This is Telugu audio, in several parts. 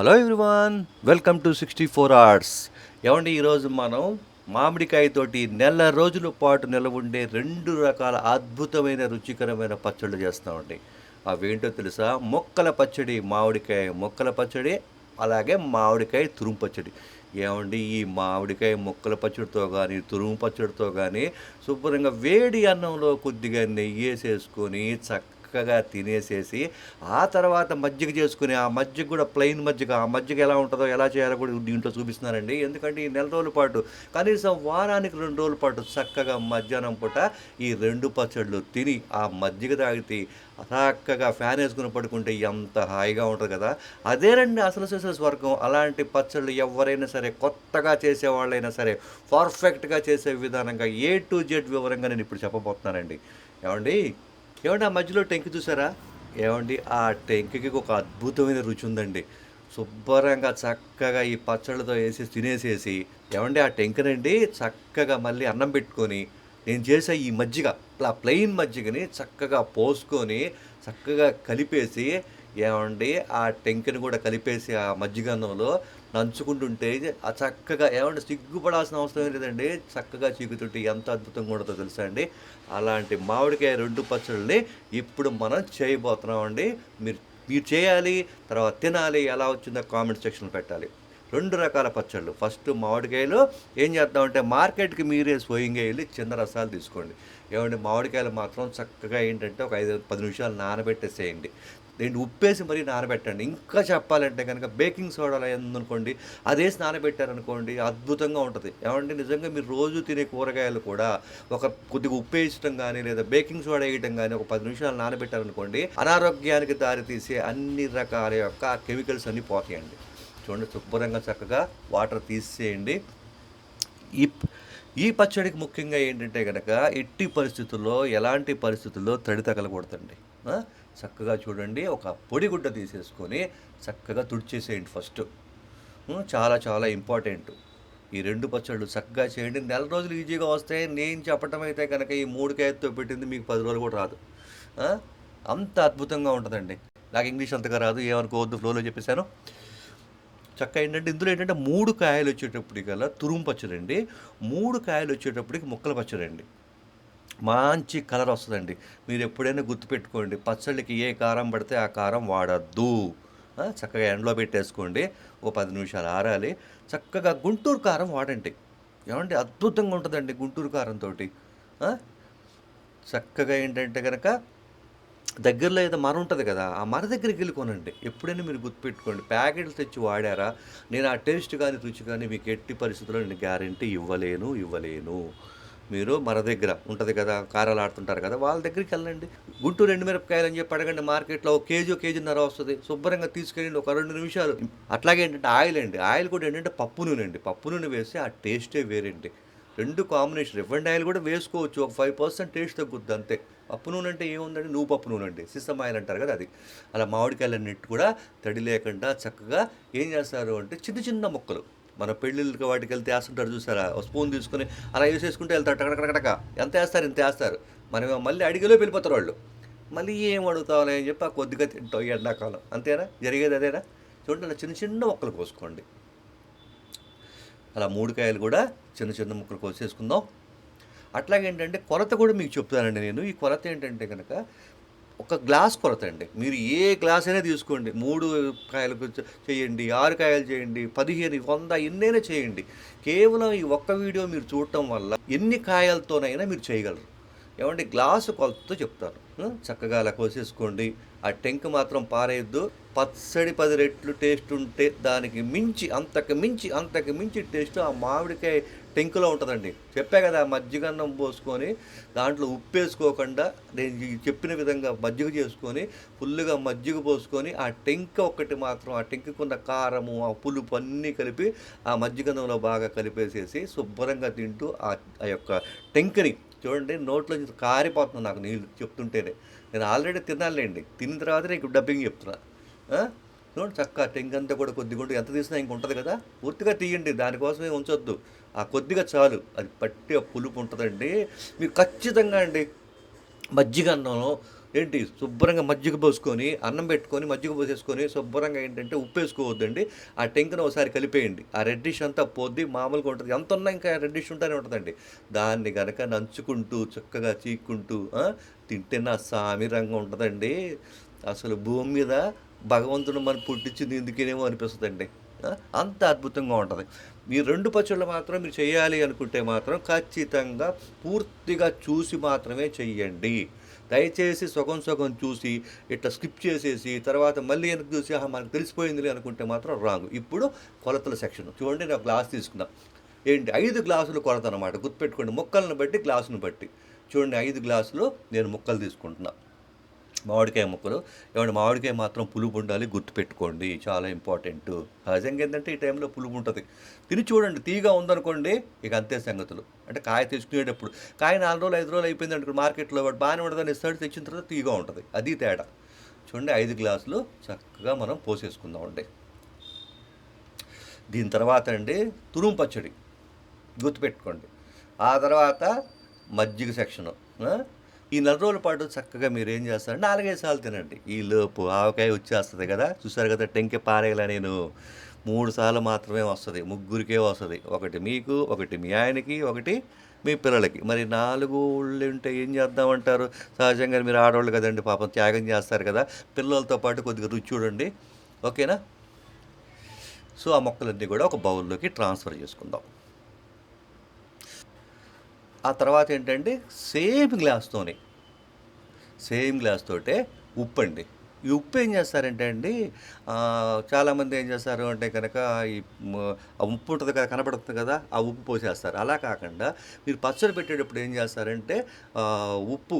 Hello everyone welcome to sixty four hours. ఏమండి ఈరోజు మనం మామిడికాయతోటి నెల రోజుల పాటు నిలవ ఉండే రెండు రకాల అద్భుతమైన రుచికరమైన పచ్చళ్ళు చేస్తామండి. అవేంటో తెలుసా? మొక్కల పచ్చడి మామిడికాయ మొక్కల పచ్చడి అలాగే మామిడికాయ తురుము పచ్చడి. ఏమండి ఈ మామిడికాయ మొక్కల పచ్చడితో కానీ తురుము పచ్చడితో కానీ శుభ్రంగా వేడి అన్నంలో కొద్దిగా నెయ్యి వేసేసుకొని చక్క చక్కగా తినేసేసి ఆ తర్వాత మజ్జిగ చేసుకుని ఆ మజ్జిగ కూడా ప్లెయిన్ మజ్జిగ ఆ మజ్జిగ ఎలా ఉంటుందో ఎలా చేయాలో కూడా దీంట్లో చూపిస్తున్నానండి ఎందుకంటే ఈ నెల రోజుల పాటు కనీసం వారానికి రెండు రోజుల పాటు చక్కగా మధ్యాహ్నం పూట ఈ రెండు పచ్చళ్ళు తిని ఆ మజ్జిగ తాగితే చక్కగా ఫ్యాన్ వేసుకుని పడుకుంటే ఎంత హాయిగా ఉంటుంది కదా. అదేనండి అసలు చేసే స్వర్గం. అలాంటి పచ్చళ్ళు ఎవరైనా సరే కొత్తగా చేసేవాళ్ళైనా సరే పర్ఫెక్ట్గా చేసే విధానంగా ఏ టు జెడ్ వివరంగా నేను ఇప్పుడు చెప్పబోతున్నానండి. ఏమండి? ఏమండి ఆ మధ్యలో టెంకి చూసారా? ఏమండి ఆ టెంకికి ఒక అద్భుతమైన రుచి ఉందండి. శుభ్రంగా చక్కగా ఈ పచ్చళ్ళతో వేసి తినేసేసి ఏమండి ఆ టెంకనండి చక్కగా మళ్ళీ అన్నం పెట్టుకొని నేను చేసే ఈ మజ్జిగ ఇలా ప్లెయిన్ మజ్జిగని చక్కగా పోసుకొని చక్కగా కలిపేసి ఏమండి ఆ టెంకని కూడా కలిపేసి ఆ మజ్జిగన్నంలో నంచుకుంటుంటే ఆ చక్కగా ఏమంటే సిగ్గుపడాల్సిన అవసరం ఏం లేదండి. చక్కగా చీకుతుంటే ఎంత అద్భుతంగా ఉంటుందో తెలుసా అండి? అలాంటి మామిడికాయ రెండు పచ్చళ్ళని ఇప్పుడు మనం చేయబోతున్నామండి. మీరు మీరు చేయాలి తర్వాత తినాలి ఎలా వచ్చిందో కామెంట్ సెక్షన్లో పెట్టాలి. రెండు రకాల పచ్చళ్ళు. ఫస్ట్ మామిడికాయలు. ఏం చేద్దామంటే మార్కెట్కి మీరే స్వయంగా వెళ్ళి చిన్న రసాలు తీసుకోండి. ఏమంటే మామిడికాయలు మాత్రం చక్కగా ఏంటంటే ఒక ఐదు పది నిమిషాలు నానబెట్టేసేయండి. దీన్ని ఉప్పేసి మరీ నానబెట్టండి. ఇంకా చెప్పాలంటే కనుక బేకింగ్ సోడా ఉందనుకోండి అదే నానబెట్టారనుకోండి అద్భుతంగా ఉంటుంది. ఏమంటే నిజంగా మీరు రోజు తినే కూరగాయలు కూడా ఒక కొద్దిగా ఉప్పు వేయటం కానీ లేదా బేకింగ్ సోడా వేయటం కానీ ఒక పది నిమిషాలు నానబెట్టారనుకోండి అనారోగ్యానికి దారితీసే అన్ని రకాల యొక్క కెమికల్స్ అన్నీ పోతాయండి. చూడండి శుభ్రంగా చక్కగా వాటర్ తీసేయండి. ఈ ఈ పచ్చడికి ముఖ్యంగా ఏంటంటే కనుక ఎట్టి పరిస్థితుల్లో ఎలాంటి పరిస్థితుల్లో తడి తగలకూడదండి. చక్కగా చూడండి ఒక పొడిగుడ్డ తీసేసుకొని చక్కగా తుడిచేసేయండి ఫస్ట్. చాలా చాలా ఇంపార్టెంట్. ఈ రెండు పచ్చళ్ళు చక్కగా చేయండి. నెల రోజులు ఈజీగా వస్తాయి. నేను చెప్పటం అయితే కనుక ఈ మూడు కాయతో పెట్టింది మీకు పది రోజులు కూడా రాదు. అంత అద్భుతంగా ఉంటుందండి. నాకు ఇంగ్లీష్ అంతగా రాదు. ఏమనుకోవద్దు ఫ్లోలో చెప్పేశాను. చక్క ఏంటంటే ఇందులో ఏంటంటే మూడు కాయలు వచ్చేటప్పటికల్లా తురుము పచ్చడండి. మూడు కాయలు వచ్చేటప్పటికి ముక్కల పచ్చడండి. మంచి కలర్ వస్తుందండి. మీరు ఎప్పుడైనా గుర్తుపెట్టుకోండి పచ్చళ్ళకి ఏ కారం పడితే ఆ కారం వాడద్దు. చక్కగా ఎండలో పెట్టేసుకోండి ఓ పది నిమిషాలు ఆరాలి. చక్కగా గుంటూరు కారం వాడండి. ఏమండి అద్భుతంగా ఉంటుందండి గుంటూరు కారంతో చక్కగా ఏంటంటే కనుక దగ్గరలో ఏదో మర ఉంటుంది కదా ఆ మర దగ్గరికి వెళ్ళి కొనండి. ఎప్పుడైనా మీరు గుర్తుపెట్టుకోండి ప్యాకెట్లు తెచ్చి వాడారా? నేను ఆ టేస్ట్ కానీ రుచి కానీ మీకు ఎట్టి పరిస్థితుల్లో నేను గ్యారంటీ ఇవ్వలేను ఇవ్వలేను. మీరు మన దగ్గర ఉంటుంది కదా కారాలు ఆడుతుంటారు కదా వాళ్ళ దగ్గరికి వెళ్ళండి. గుంటూరు ఎండు మిరపకాయలు అని చెప్పి అడగండి మార్కెట్లో ఒక కేజీ ఒక కేజీన్నర వస్తుంది. శుభ్రంగా తీసుకెళ్ళండి ఒక రెండు నిమిషాలు. అట్లాగే ఏంటంటే ఆయిల్ అండి ఆయిల్ కూడా ఏంటంటే పప్పు నూనె అండి. పప్పు నూనె వేస్తే ఆ టేస్టే వేరండి. రెండు కాంబినేషన్ రిఫండ్ ఆయిల్ కూడా వేసుకోవచ్చు ఒక ఫైవ్ పర్సెంట్ టేస్ట్ తగ్గుద్ది అంతే. పప్పు నూనె అంటే ఏముందండి? నువ్వు పప్పు నూనె అండి. సిస్టమ్ ఆయిల్ అంటారు కదా అది. అలా మామిడికాయలన్నిటి కూడా తడి లేకుండా చక్కగా ఏం చేస్తారు అంటే చిన్న చిన్న ముక్కలు. మన పెళ్ళిళ్ళకి వాటికి వెళ్తే వేస్తుంటారు చూసారా? ఒక స్పూన్ తీసుకొని అలా యూస్ చేసుకుంటే వెళ్తారు టకటకటక ఎంత వేస్తారు ఇంత వేస్తారు. మనం మళ్ళీ అడిగిలో వెళ్ళిపోతారు వాళ్ళు. మళ్ళీ ఏం అడుగుతావాలి అని చెప్పి ఆ కొద్దిగా తింటాం ఎండాకాలం. అంతేనా? జరిగేది అదేనా? చూడండి చిన్న చిన్న మొక్కలు కోసుకోండి. అలా మూడు కాయలు కూడా చిన్న చిన్న ముక్కలు కోసేసుకుందాం. అట్లాగే ఏంటంటే కొలత కూడా మీకు చెప్తానండి నేను. ఈ కొలత ఏంటంటే కనుక ఒక గ్లాస్ కొరత అండి మీరు ఏ గ్లాస్ అయినా తీసుకోండి. మూడు కాయలకు చేయండి ఆరు కాయలు చేయండి పదిహేను వంద ఎన్నైనా చేయండి. కేవలం ఈ ఒక్క వీడియో మీరు చూడటం వల్ల ఎన్ని కాయలతోనైనా మీరు చేయగలరు. ఏమంటే గ్లాసు కొలతతో చెప్తారు చక్కగా అలా కోసేసుకోండి. ఆ టెంక్ మాత్రం పారేయద్దు. పచ్చడి పది రెట్లు టేస్ట్ ఉంటే దానికి మించి అంతకు మించి అంతకు మించి టేస్ట్ ఆ మామిడికాయ టెంకులో ఉంటుందండి. చెప్పా కదా మజ్జిగన్నం పోసుకొని దాంట్లో ఉప్పు వేసుకోకుండా నేను చెప్పిన విధంగా మజ్జిగ చేసుకొని ఫుల్గా మజ్జిగ పోసుకొని ఆ టెంక ఒక్కటి మాత్రం ఆ టెంకుకున్న కారము ఆ పులుపు అన్నీ కలిపి ఆ మజ్జిగన్నంలో బాగా కలిపేసేసి శుభ్రంగా తింటూ ఆ ఆ యొక్క టెంకని చూడండి నోట్లో కారిపోతుంది నాకు నీళ్ళు చెప్తుంటేనే. నేను ఆల్రెడీ తినాలండి తిన్న తర్వాత నీకు డబ్బింగ్ చెప్తున్నా. చూడండి చక్క టెంక్ అంతా కూడా కొద్దిగా ఎంత తీసినా ఇంక ఉంటుంది కదా? పూర్తిగా తీయండి దానికోసమే ఉంచొద్దు. ఆ కొద్దిగా చాలు. అది పట్టి ఆ పులుపు ఉంటుందండి. మీరు ఖచ్చితంగా అండి మజ్జిగ అన్నంలో ఏంటి? శుభ్రంగా మజ్జిగ పోసుకొని అన్నం పెట్టుకొని మజ్జిగ పోసేసుకొని శుభ్రంగా ఏంటంటే ఉప్పు వేసుకోవద్దండి. ఆ టెంకను ఒకసారి కలిపేయండి. ఆ రెడ్డిష్ అంతా పోద్ది మామూలుగా ఉంటుంది. ఎంత ఉన్నా ఇంకా రెడ్డిష్ ఉంటూనే ఉంటుందండి. దాన్ని గనక నంచుకుంటూ చక్కగా చీక్కుంటూ తింటే నా సామిరంగా ఉంటుందండి. అసలు భూమి మీద భగవంతుడు మనం పుట్టించింది ఎందుకేనేమో అనిపిస్తుందండి. అంత అద్భుతంగా ఉంటుంది. మీ రెండు పచ్చళ్ళు మాత్రం మీరు చేయాలి అనుకుంటే మాత్రం ఖచ్చితంగా పూర్తిగా చూసి మాత్రమే చెయ్యండి. దయచేసి సగం సగం చూసి ఇట్లా స్కిప్ చేసేసి తర్వాత మళ్ళీ వెనక్కి చూసి "ఆహా, మనకు తెలిసిపోయింది అనుకుంటే మాత్రం రాంగ్. ఇప్పుడు కొలతల సెక్షన్. చూడండి నేను గ్లాస్ తీసుకున్నా. ఏంటి? ఐదు గ్లాసులు కొలత అనమాట గుర్తుపెట్టుకోండి ముక్కలను బట్టి గ్లాసును బట్టి. చూడండి ఐదు గ్లాసులు నేను ముక్కలు తీసుకుంటున్నాను మామిడికాయ ముక్కలు. ఏమంటే మామిడికాయ మాత్రం పులుపు ఉండాలి గుర్తుపెట్టుకోండి. చాలా ఇంపార్టెంట్. సహజంగా ఏంటంటే ఈ టైంలో పులుపు ఉంటుంది. తిని చూడండి తీగా ఉందనుకోండి ఇక అంతే సంగతులు. అంటే కాయ తెచ్చుకునేటప్పుడు కాయ నాలుగు రోజులు ఐదు రోజులు అయిపోయింది అనుకో మార్కెట్లో వాడు బాగానే ఉండదని ఇస్తాడు తెచ్చిన తర్వాత తీగా ఉంటుంది. అది తేడా. చూడండి ఐదు గ్లాసులు చక్కగా మనం పోసేసుకుందాం అండి దీని తర్వాత అండి తురుము పచ్చడి. గుర్తుపెట్టుకోండి. ఆ తర్వాత మజ్జిగ సెక్షను. ఈ నెల రోజుల పాటు చక్కగా మీరు ఏం చేస్తారంటే నాలుగైదు సార్లు తినండి. ఈ లోపు ఆవకాయ వచ్చేస్తుంది కదా? చూసారు కదా టెంకె పారేగల నేను మూడు సార్లు మాత్రమే వస్తుంది. ముగ్గురికే వస్తుంది. ఒకటి మీకు ఒకటి మీ ఆయనకి ఒకటి మీ పిల్లలకి. మరి నాలుగు ఊళ్ళు ఉంటే ఏం చేద్దామంటారు? సహజంగా మీరు ఆడవాళ్ళు కదండి పాపం త్యాగం చేస్తారు కదా? పిల్లలతో పాటు కొద్దిగా రుచి చూడండి. ఓకేనా? సో ఆ మొక్కలన్నీ కూడా ఒక బౌల్లోకి ట్రాన్స్ఫర్ చేసుకుందాం. ఆ తర్వాత ఏంటంటే సేమ్ గ్లాస్తోనే సేమ్ గ్లాస్ తోటే ఉప్పు అండి ఈ ఉప్పు ఏం చేస్తారంటే అండి చాలామంది ఏం చేస్తారు అంటే కనుక ఈ ఆ ఉప్పు ఉంటుంది కదా కనబడుతుంది కదా ఆ ఉప్పు పోసేస్తారు. అలా కాకుండా మీరు పచ్చడి పెట్టేటప్పుడు ఏం చేస్తారంటే ఉప్పు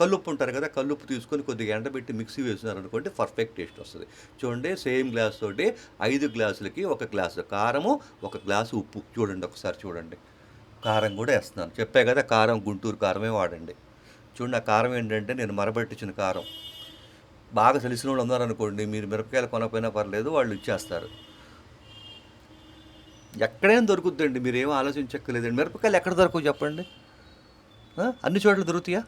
కల్లుప్పు ఉంటారు కదా కల్లుప్పు తీసుకొని కొద్దిగా ఎండబెట్టి మిక్సీ వేసినారు అనుకోండి పర్ఫెక్ట్ టేస్ట్ వస్తుంది. చూడండి సేమ్ గ్లాస్ తోటి ఐదు గ్లాసులకి ఒక గ్లాసు కారము ఒక గ్లాసు ఉప్పు. చూడండి ఒకసారి చూడండి. కారం కూడా వేస్తున్నాను. చెప్పే కదా కారం గుంటూరు కారమే వాడండి. చూడండి ఆ కారం ఏంటంటే నేను మరబెట్టించిన కారం. బాగా తెలిసిన వాళ్ళు ఉన్నారనుకోండి మీరు మిరపకాయలు కొనకపోయినా పర్లేదు వాళ్ళు ఇచ్చేస్తారు. ఎక్కడైనా దొరుకుద్దండి మీరు ఏం ఆలోచించక్కర్లేదండి. మిరపకాయలు ఎక్కడ దొరకవు చెప్పండి? అన్ని చోట్ల దొరుకుతాయా?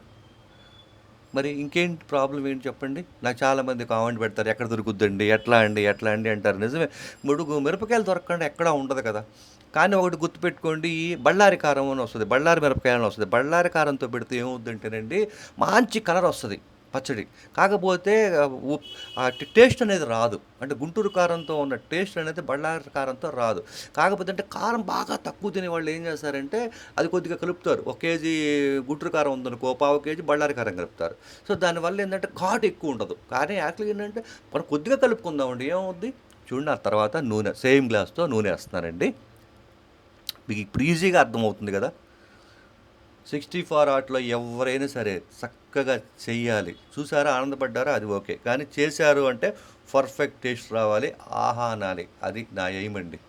మరి ఇంకేంటి ప్రాబ్లం ఏంటి చెప్పండి? నాకు చాలామంది కామెంట్ పెడతారు ఎక్కడ దొరుకుద్దండి ఎట్లా అండి ఎట్లా అండి అంటారు. నిజమే ముడుగు మిరపకాయలు దొరకకుండా ఎక్కడా ఉండదు కదా. కానీ ఒకటి గుర్తుపెట్టుకోండి ఈ బళ్ళారి కారం అని వస్తుంది బళ్ళారి మిరపకాయ అని వస్తుంది. బళ్ళారి కారంతో పెడితే ఏమవుద్దంటేనండి మంచి కలర్ వస్తుంది పచ్చడి. కాకపోతే ఉప్- ఆ టేస్ట్ అనేది రాదు. అంటే గుంటూరు కారంతో ఉన్న టేస్ట్ అనేది బళ్ళారి కారంతో రాదు. కాకపోతే అంటే కారం బాగా తక్కువ తినే వాళ్ళు ఏం చేస్తారంటే అది కొద్దిగా కలుపుతారు. ఒక కేజీ గుంటూరు కారం ఉందనుకో పావు కేజీ బళ్ళారి కారం కలుపుతారు. సో దానివల్ల ఏంటంటే ఘాటు ఎక్కువ ఉండదు. కానీ యాక్చువల్గా ఏంటంటే మనం కొద్దిగా కలుపుకుందామండి ఏమవుద్ది? చూడండి ఆ తర్వాత నూనె సేమ్ గ్లాస్తో నూనె వేస్తున్నానండి మీకు ఇప్పుడు ఈజీగా అర్థమవుతుంది కదా. సిక్స్టీ ఫోర్ ఆర్ట్లో ఎవరైనా సరే చక్కగా చెయ్యాలి. చూసారా ఆనందపడ్డారా? అది ఓకే. కానీ చేశారు అంటే పర్ఫెక్ట్ టేస్ట్ రావాలి. ఆహా అనాలి అది నా ఎయిమ్ అండి.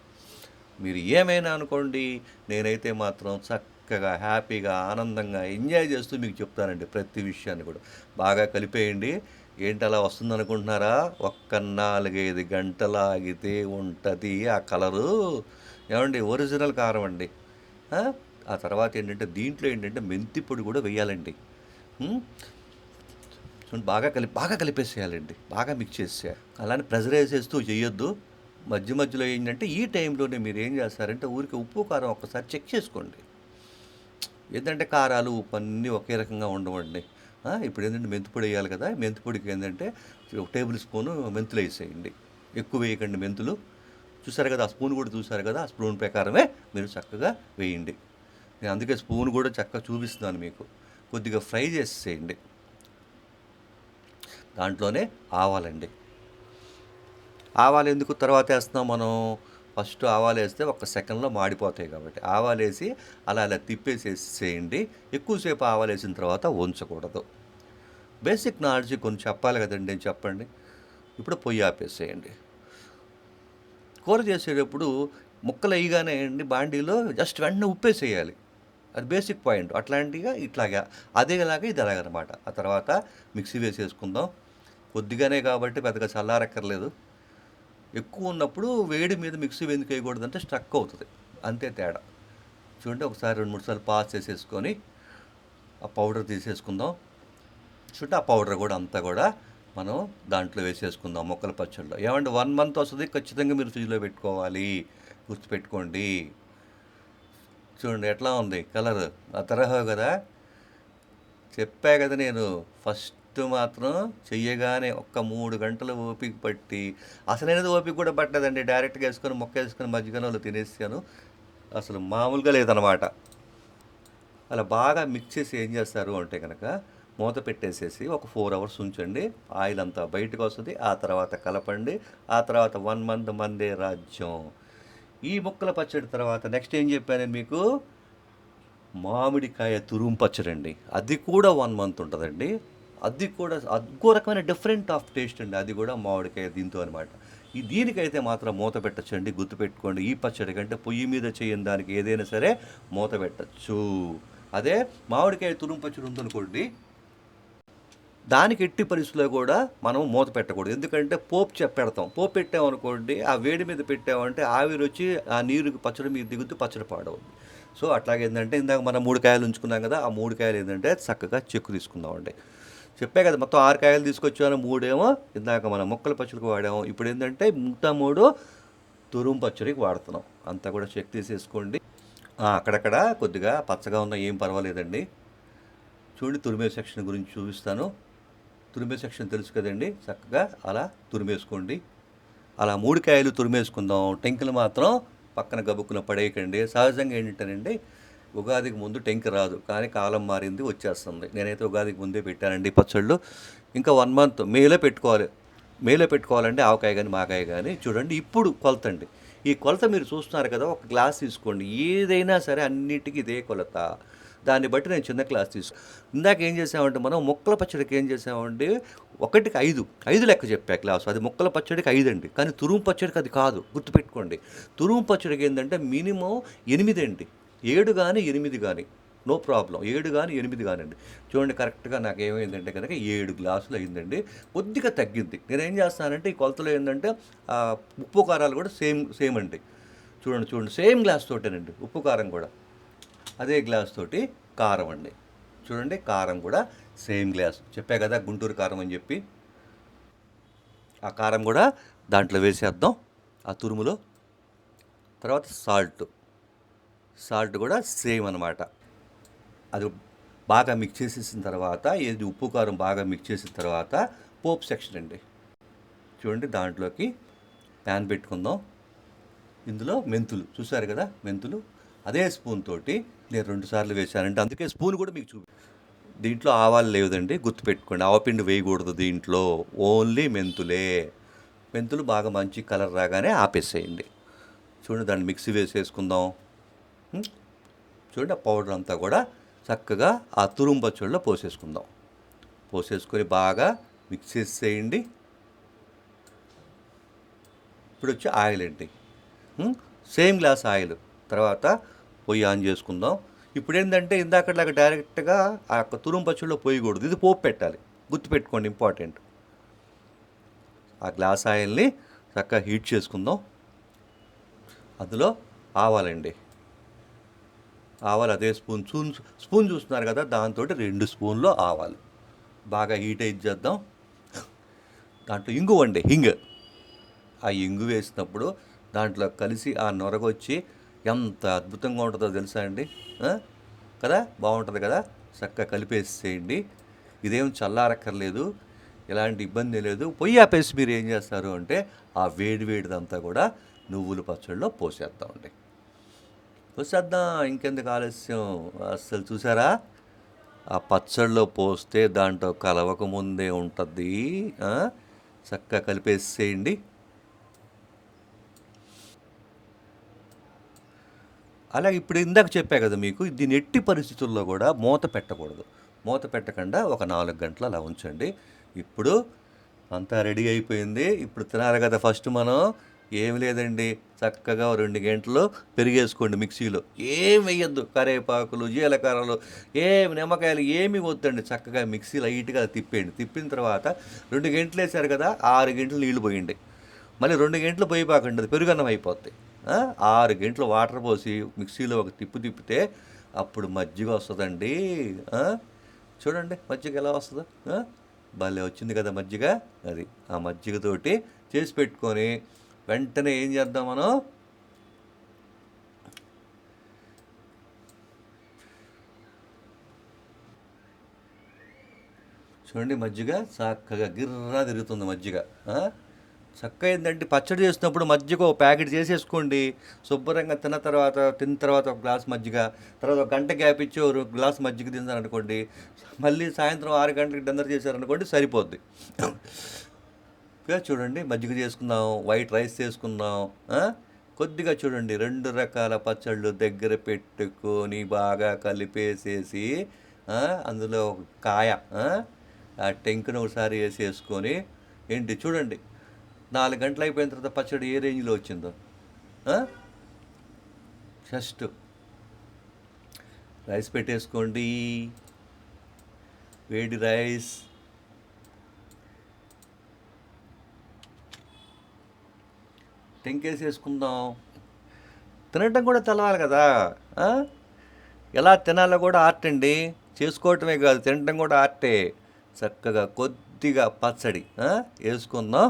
మీరు ఏమైనా అనుకోండి నేనైతే మాత్రం చక్కగా హ్యాపీగా ఆనందంగా ఎంజాయ్ చేస్తూ మీకు చెప్తానండి ప్రతి విషయాన్ని కూడా. బాగా కలిపేయండి. ఏంటి అలా వస్తుంది అనుకుంటున్నారా ఒక్క నాలుగైదు గంటలు ఆగితే ఉంటుంది ఆ కలరు. ఏమండి ఒరిజినల్ కారం అండి. ఆ? తర్వాత ఏంటంటే దీంట్లో ఏంటంటే మెంతి పొడి కూడా వేయాలండి. చూడండి బాగా కలిపి బాగా కలిపేసేయాలండి. బాగా మిక్స్ చేసేయాలి అలానే ప్రెజర్ వేసేస్తూ చేయొద్దు. మధ్య మధ్యలో ఏంటంటే ఈ టైంలోనే మీరు ఏం చేస్తారంటే ఊరికి ఉప్పు కారం ఒక్కసారి చెక్ చేసుకోండి. ఏంటంటే కారాలు ఉప్పు అన్నీ ఒకే రకంగా ఉండవండి. ఇప్పుడు ఏంటంటే మెంతిపొడి వేయాలి కదా మెంతిపొడికి ఏంటంటే ఒక టేబుల్ స్పూను మెంతులు వేసేయండి. ఎక్కువ వేయకండి మెంతులు. చూసారు కదా ఆ స్పూన్ కూడా చూసారు కదా ఆ స్పూన్ ప్రకారమే మీరు చక్కగా వేయండి. నేను అందుకే స్పూన్ కూడా చక్కగా చూపిస్తున్నాను మీకు. కొద్దిగా ఫ్రై చేసేయండి దాంట్లోనే ఆవాలండి. ఆవాలు ఎందుకు తర్వాత వేస్తున్నాం మనం? ఫస్ట్ ఆవాలు వేస్తే ఒక సెకండ్లో మాడిపోతాయి కాబట్టి. ఆవాలు వేసి అలా అలా తిప్పేసేసేయండి. ఎక్కువసేపు ఆవాలు వేసిన తర్వాత ఉంచకూడదు బేసిక్ నాలెడ్జ్ కొన్ని చెప్పాలి కదండి నేను చెప్పండి. ఇప్పుడు పొయ్యి ఆపేసేయండి. కూర చేసేటప్పుడు ముక్కలు వేయగానే అండి బాండీలో జస్ట్ వెంటనే ఉప్పేసేయాలి. అది బేసిక్ పాయింట్. అట్లాంటిగా ఇట్లాగా అదేలాగా ఇది అలాగనమాట. ఆ తర్వాత మిక్సీ వేసేసుకుందాం. కొద్దిగానే కాబట్టి పెద్దగా చల్లారక్కర్లేదు. ఎక్కువ ఉన్నప్పుడు వేడి మీద మిక్సీ ఎందుకు వేయకూడదంటే స్ట్రక్ అవుతుంది. అంతే తేడా. చూడండి ఒకసారి రెండు మూడు సార్లు పాస్ చేసేసుకొని ఆ పౌడర్ తీసేసుకుందాం. చూడండి ఆ పౌడర్ కూడా అంతా కూడా మనం దాంట్లో వేసేసుకుందాం మొక్కల పచ్చళ్ళు. ఏమంటే వన్ మంత్ వస్తుంది ఖచ్చితంగా మీరు ఫ్రిడ్జ్లో పెట్టుకోవాలి. గుర్తుపెట్టుకోండి. చూడండి ఎట్లా ఉంది కలర్? ఆ తరహా కదా? చెప్పా కదా నేను ఫస్ట్ మాత్రం చెయ్యగానే ఒక్క మూడు గంటలు ఓపిక పట్టి అసలైనది ఓపిక కూడా పట్టదండి. డైరెక్ట్గా వేసుకొని మొక్క వేసుకొని మధ్యకాలంలో తినేసాను. అసలు మామూలుగా లేదనమాట అలా బాగా మిక్స్ చేసి ఏం చేస్తారు అంటే కనుక మూత పెట్టేసేసి ఒక ఫోర్ అవర్స్ ఉంచండి. ఆయిల్ అంతా బయటకు వస్తుంది. ఆ తర్వాత కలపండి. ఆ తర్వాత వన్ మంత్ మందే రాజ్యం. ఈ ముక్కల పచ్చడి తర్వాత నెక్స్ట్ ఏం చెప్పాను మీకు? మామిడికాయ తురుము పచ్చడి అండి అది కూడా వన్ మంత్ ఉంటుందండి. అది కూడా అద్గో రకమైన డిఫరెంట్ ఆఫ్ టేస్ట్ అండి. అది కూడా మామిడికాయ దీంతో అనమాట ఈ దీనికైతే మాత్రం మూత పెట్టచ్చండి గుర్తుపెట్టుకోండి ఈ పచ్చడి కంటే పొయ్యి మీద చేయని దానికి ఏదైనా సరే మూత పెట్టచ్చు. అదే మామిడికాయ తురుము పచ్చడి ఉందనుకోండి దానికి ఎట్టి పరిస్థితుల్లో కూడా మనం మూత పెట్టకూడదు. ఎందుకంటే పోపు చెప్పెడతాం పెడతాం. పోపు పెట్టామనుకోండి ఆ వేడి మీద పెట్టామంటే ఆవిరి వచ్చి ఆ నీరుకి పచ్చడి మీద దిగుతూ పచ్చడి పాడవుద్ది. సో అట్లాగే ఏంటంటే ఇందాక మనం మూడు కాయలు ఉంచుకున్నాం కదా ఆ మూడు కాయలు ఏంటంటే చక్కగా చెక్కు తీసుకుందామండి. చెప్పే కదా మొత్తం ఆరు కాయలు తీసుకొచ్చాను మూడేమో ఇందాక మనం మొక్కల పచ్చడికి వాడాము. ఇప్పుడు ఏంటంటే మిగతా మూడు తురుము పచ్చడికి వాడుతున్నాం. అంతా కూడా చెక్ తీసేసుకోండి. అక్కడక్కడ కొద్దిగా పచ్చగా ఉన్న ఏం పర్వాలేదండి. చూడండి తురిమే సెక్షన్ గురించి చూపిస్తాను. తురిమే సెక్షన్ తెలుసు కదండి చక్కగా అలా తురిమేసుకోండి. అలా మూడు కాయలు తురిమేసుకుందాం. టెంకులు మాత్రం పక్కన గబుక్కున పడేయకండి. సహజంగా ఏంటంటేనండి ఉగాదికి ముందు టెంక్ రాదు. కానీ కాలం మారింది వచ్చేస్తుంది. నేనైతే ఉగాదికి ముందే పెట్టానండి పచ్చళ్ళు. ఇంకా వన్ మంత్ మేలో పెట్టుకోవాలి. మేలో పెట్టుకోవాలంటే ఆవకాయ కానీ మాకాయ కానీ చూడండి. ఇప్పుడు కొలత అండి. ఈ కొలత మీరు చూస్తున్నారు కదా ఒక గ్లాస్ తీసుకోండి. ఏదైనా సరే అన్నిటికీ ఇదే కొలత. దాన్ని బట్టి నేను చిన్న క్లాస్ తీసుకు. ఇందాక ఏం చేసామంటే మనం మొక్కల పచ్చడికి ఏం చేసామంటే ఒకటికి ఐదు. ఐదు లెక్క చెప్పా క్లాస్ అది మొక్కల పచ్చడికి ఐదు అండి. కానీ తురుము పచ్చడికి అది కాదు. గుర్తుపెట్టుకోండి. తురుము పచ్చడికి ఏంటంటే మినిమం ఎనిమిది అండి. ఏడు కానీ ఎనిమిది కానీ నో ప్రాబ్లం. ఏడు కానీ ఎనిమిది కానివ్వండి చూడండి కరెక్ట్గా నాకు ఏమైందంటే కనుక ఏడు గ్లాసులు అయిందండి. కొద్దిగా తగ్గింది. నేను ఏం చేస్తానంటే ఈ కొలతలో ఏంటంటే ఉప్పు కారాలు కూడా సేమ్ సేమ్ అండి. చూడండి చూడండి. సేమ్ గ్లాస్ తోటేనండి. ఉప్పు కారం కూడా. అదే గ్లాస్ తోటి కారం అండి. చూడండి కారం కూడా సేమ్ గ్లాస్. చెప్పా కదా గుంటూరు కారం అని చెప్పి. ఆ కారం కూడా దాంట్లో వేసేద్దాం. ఆ తురుములో. తర్వాత సాల్ట్. సాల్ట్ కూడా సేమ్ అనమాట అది బాగా మిక్స్ చేసేసిన తర్వాత ఇది ఉప్పు కారం బాగా మిక్స్ చేసిన తర్వాత పోప్ సెక్షన్ అండి. చూడండి దాంట్లోకి ప్యాన్ పెట్టుకుందాం. ఇందులో మెంతులు చూసారు కదా మెంతులు? అదే స్పూన్ తోటి నేను రెండు సార్లు వేశానంటే అందుకే స్పూన్ కూడా మీకు చూపి దీంట్లో ఆవాలు లేదండి గుర్తుపెట్టుకోండి ఆవపిండి వేయకూడదు దీంట్లో ఓన్లీ మెంతులే. మెంతులు బాగా మంచి కలర్ రాగానే ఆపేసేయండి. చూడండి దాన్ని మిక్సీ వేసేసుకుందాం. చూడండి ఆ పౌడర్ అంతా కూడా చక్కగా ఆ తురుంబ పచ్చడిలో పోసేసుకుందాం. పోసేసుకొని బాగా మిక్స్ చేసేయండి. ఇప్పుడు వచ్చి ఆయిల్ అండి. Same glass oil. తర్వాత పొయ్యి ఆన్ చేసుకుందాం. ఇప్పుడు ఏంటంటే ఇందాకట్లాగా డైరెక్ట్గా ఆ యొక్క తురుం పచ్చడిలో పోయకూడదు. ఇది పోపు పెట్టాలి. గుర్తుపెట్టుకోండి ఇంపార్టెంట్. ఆ గ్లాస్ ఆయిల్ని చక్కగా హీట్ చేసుకుందాం. అందులో ఆవాలండి. ఆవాలు అదే స్పూన్ స్పూన్ స్పూన్ చూస్తున్నారు కదా దాంతో రెండు స్పూన్లు ఆవాలు. బాగా హీట్ అయితే చేద్దాం. దాంట్లో ఇంగు అండి హింగ్ ఆ ఇంగు వేసినప్పుడు దాంట్లో కలిసి ఆ నొరగొచ్చి ఎంత అద్భుతంగా ఉంటుందో తెలుసా అండి? కదా? బాగుంటుంది కదా? చక్కగా కలిపేసేయండి. ఇదేం చల్లారక్కర్లేదు ఎలాంటి ఇబ్బంది లేదు. పొయ్యి ఆపేసి మీరు ఏం చేస్తారు అంటే ఆ వేడి వేడిదంతా కూడా నువ్వుల పచ్చడిలో పోసేద్దామండి. వచ్చేద్దాం ఇంకెందుకు ఆలస్యం? అసలు చూసారా? ఆ పచ్చడిలో పోస్తే దాంట్లో కలవక ముందే ఉంటుంది. చక్కగా కలిపేసేయండి. అలాగే ఇప్పుడు ఇందాక చెప్పా కదా మీకు దీని ఎట్టి పరిస్థితుల్లో కూడా మూత పెట్టకూడదు. మూత పెట్టకుండా ఒక నాలుగు గంటలు అలా ఉంచండి. ఇప్పుడు అంతా రెడీ అయిపోయింది. ఇప్పుడు తినాలి కదా ఫస్ట్ మనం. ఏమి లేదండి. చక్కగా రెండు గంటలు పెరిగేసుకోండి మిక్సీలో. ఏం వేయద్దు. కరేపాకులు జీలకర్రలు ఏమి నిమ్మకాయలు ఏమి వద్దండి. చక్కగా మిక్సీ లైట్గా తిప్పేయండి. తిప్పిన తర్వాత రెండు గంటలు వేసారు కదా ఆరు గంటలు నీళ్ళు పోయండి. మళ్ళీ రెండు గంటలు పోయిపోకండి అది పెరుగన్నం అయిపోద్ది. ఆరు గంటలు వాటర్ పోసి మిక్సీలో ఒక తిప్పు తిప్పితే అప్పుడు మజ్జిగ వస్తుందండి. చూడండి మజ్జిగ ఎలా వస్తుందో. భలే వచ్చింది కదా మజ్జిగ. అది ఆ మజ్జిగతోటి చేసి పెట్టుకొని వెంటనే ఏం చేద్దాం మనం? చూడండి మజ్జిగ చక్కగా గిర్రా తిరుగుతుంది మజ్జిగ చక్క చక్కగా ఏంటంటే పచ్చడి చేసినప్పుడు మజ్జిగ ఒక ప్యాకెట్ చేసేసుకోండి. శుభ్రంగా తిన్న తర్వాత తిన్న తర్వాత ఒక గ్లాస్ మజ్జిగ తర్వాత ఒక గంట గ్యాప్ ఇచ్చి ఒక గ్లాస్ మజ్జిగ తిన్నారనుకోండి మళ్ళీ సాయంత్రం ఆరు గంటలకు డిన్నర్ చేశారనుకోండి సరిపోద్ది. ఇక చూడండి మజ్జిగ చేసుకుందాం వైట్ రైస్ చేసుకుందాం కొద్దిగా చూడండి రెండు రకాల పచ్చళ్ళు దగ్గర పెట్టుకొని బాగా కలిపేసేసి అందులో ఒక కాయ ఆ? టెంకును ఒకసారి వేసేసుకొని ఏంటి చూడండి నాలుగు గంటలు అయిపోయిన తర్వాత పచ్చడి ఏ రేంజ్లో వచ్చిందో జస్ట్ రైస్ పెట్టేసుకోండి. వేడి రైస్ టెంకేసేసుకుందాం తినటం కూడా తెలవాలి కదా ఎలా తినాలో కూడా ఆర్ట్ అండి. చేసుకోవటమే కాదు తినటం కూడా ఆర్టే. చక్కగా కొద్దిగా పచ్చడి వేసుకుందాం.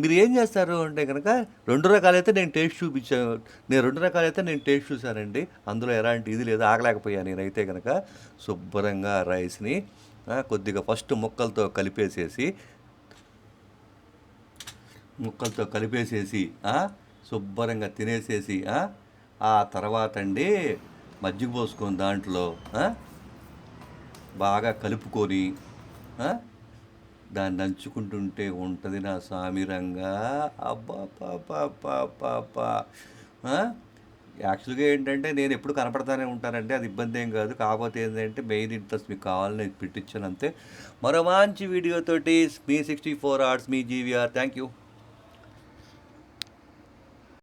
మీరు ఏం చేస్తారు అంటే కనుక రెండు రకాలైతే నేను టేస్ట్ చూపించాను నేను రెండు రకాలైతే నేను టేస్ట్ చూశానండి. అందులో ఎలాంటి ఇది లేదు ఆగలేకపోయాను నేనైతే కనుక శుభ్రంగా రైస్ని కొద్దిగా ఫస్ట్ ముక్కలతో కలిపేసేసి ముక్కలతో కలిపేసేసి శుభ్రంగా తినేసేసి ఆ, తర్వాత అండి మజ్జిగ పోసుకొని దాంట్లో బాగా కలుపుకొని దాన్ని నంచుకుంటుంటే ఉంటుంది నా సామిరంగా అబ్బా పాపా పాపా యాక్చువల్గా ఏంటంటే నేను ఎప్పుడు కనపడతానే ఉంటానంటే అది ఇబ్బంది ఏం కాదు. కాకపోతే ఏంటంటే మెయిన్ ఇంట్రెస్ట్ మీకు కావాలని పెట్టించాను అంతే. మరో మంచి వీడియోతోటి మీ సిక్స్టీ ఫోర్ అవర్స్ మీ జీవీఆర్. Thank you.